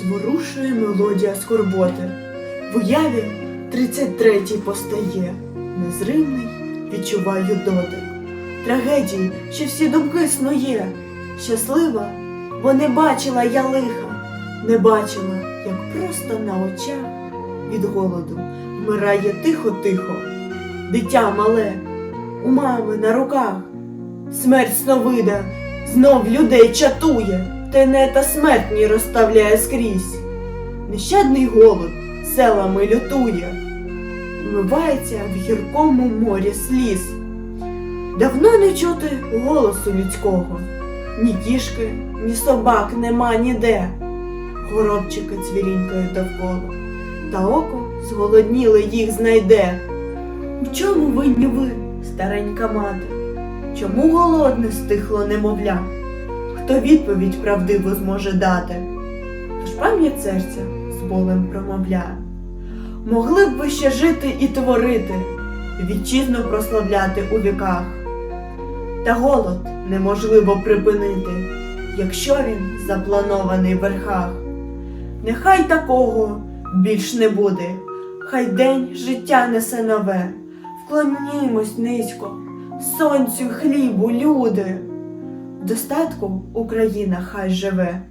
Зворушує мелодія скорботи. В уяві тридцять третій постає. Незримний відчуваю дотик. Трагедії, що всі думки снує. Щаслива, бо не бачила я лиха, не бачила, як просто на очах від голоду вмирає тихо-тихо. Дитя мале, у мами на руках. Смерть сновида знов людей чатує, тенета смертні розставляє скрізь. Нещадний голод селами лютує, вмивається в гіркому морі сліз. Давно не чути голосу людського, ні кішки, ні собак нема ніде. Горобчики цвірінькають довкола, та око зголодніле їх знайде. В чому винні ви, старенька мати? Чому голодне стихло немовля? Хто відповідь правдиву зможе дати? Тож пам'ять серця з болем промовляє. Могли б ви ще жити і творити, вітчизну прославляти у віках. Та голод неможливо припинити, якщо він запланований в верхах. Нехай такого більш не буде, хай день життя несе нове, вклонімось низько, сонцю, хлібу, люди. Достатку Україна хай живе.